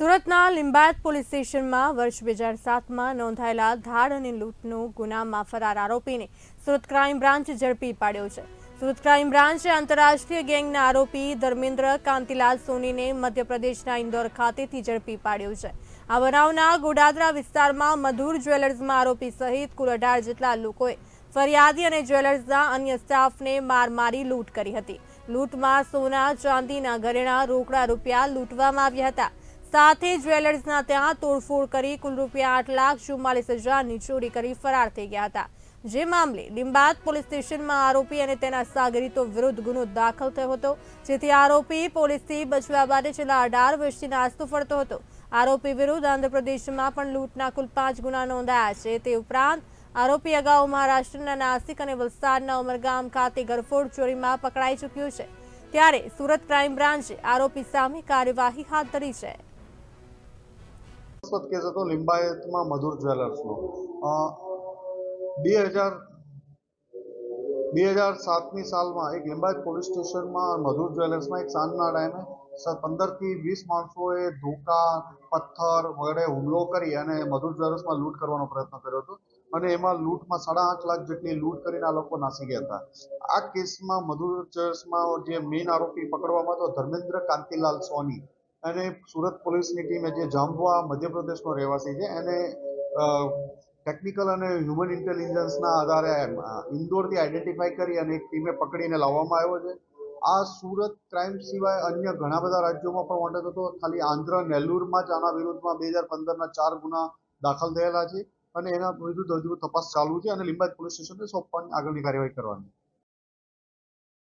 સુરતના લિંબાયત પોલીસ સ્ટેશનમાં વર્ષ બે હજાર સાતમાં નોંધાયેલા ધાડ અને લૂંટનો ગુનામાં ફરાર આરોપીને સુરત ક્રાઇમ બ્રાન્ચ ઝડપી પાડ્યો છે. સુરત ક્રાઇમ બ્રાન્ચે આંતરરાષ્ટ્રીય ગેંગના આરોપી ધર્મેન્દ્ર કાંતિલાલ સોનીને મધ્યપ્રદેશના ઇન્દોર ખાતેથી ઝડપી પાડ્યો છે. આ બનાવના ગોડાદરા વિસ્તારમાં મધુર જ્વેલર્સમાં આરોપી સહિત કુલ અઢાર જેટલા લોકોએ ફરિયાદી અને જ્વેલર્સના અન્ય સ્ટાફને માર મારી લૂંટ કરી હતી. લૂંટમાં સોના, ચાંદીના ઘરેણા રોકડા રૂપિયા લૂંટવામાં આવ્યા હતા. સાથે જ્વેલર્સના ત્યાં તોડફોડ કરી કુલ રૂપિયા આઠ લાખ ચુમ્માલીસ હજારની ચોરી કરી ફરાર થઈ ગયા હતા. જે મામલે લીંબાદ પોલીસ સ્ટેશનમાં આરોપી અને તેના સાગરીતો વિરુદ્ધ ગુનો દાખલ થયો હતો. જેથી આરોપી પોલીસથી બચવા માટે છેલ્લા અઢાર વર્ષથી નાસ્તો ફરતો હતો. આરોપી વિરુદ્ધ આંધ્રપ્રદેશમાં પણ લૂંટના કુલ પાંચ ગુના નોંધાયા છે. તે ઉપરાંત આરોપી અગાઉ મહારાષ્ટ્રના નાસિક અને વલસાડના ઉમરગામ ખાતે ગરફોડ ચોરીમાં પકડાઈ ચૂક્યું છે. ત્યારે સુરત ક્રાઇમ બ્રાન્ચે આરોપી સામે કાર્યવાહી હાથ ધરી છે. વિવાદાસ્પદ કેસ હતો લિંબાયતમાં મધુર જ્વેલર્સનો. બે હજાર બે હજાર સાતની સાલમાં એક લિંબાયત પોલીસ સ્ટેશનમાં મધુર જ્વેલર્સમાં એક સાંજના ટાઈમે પંદરથી વીસ માણસોએ ધોકા, પથ્થર વગેરે હુમલો કરી અને મધુર જ્વેલર્સમાં લૂંટ કરવાનો પ્રયત્ન કર્યો હતો. અને એમાં લૂંટમાં સાડા આઠ લાખ જેટલી લૂંટ કરીને આ લોકો નાસી ગયા હતા. આ કેસમાં મધુર જ્વેલર્સમાં જે મેઇન આરોપી પકડવામાં હતો ધર્મેન્દ્ર કાંતિલાલ સોની. અને સુરત પોલીસની ટીમે જે જાંબુઆ મધ્યપ્રદેશનો રહેવાસી છે એને ટેકનિકલ અને હ્યુમન ઇન્ટેલિજન્સના આધારે ઇન્દોરથી આઈડેન્ટિફાઈ કરી અને એક ટીમે પકડીને લાવવામાં આવ્યો છે. આ સુરત ક્રાઇમ સિવાય અન્ય ઘણા બધા રાજ્યોમાં પણ વોન્ટેડ હતો. ખાલી આંધ્ર નેલ્લુરમાં જ આના વિરુદ્ધમાં બે હજાર પંદરના ચાર ગુના દાખલ થયેલા છે અને એના વિરુદ્ધ હજુ તપાસ ચાલુ છે અને લિંબાયત પોલીસ સ્ટેશનને સોંપવાની આગળની કાર્યવાહી કરવાની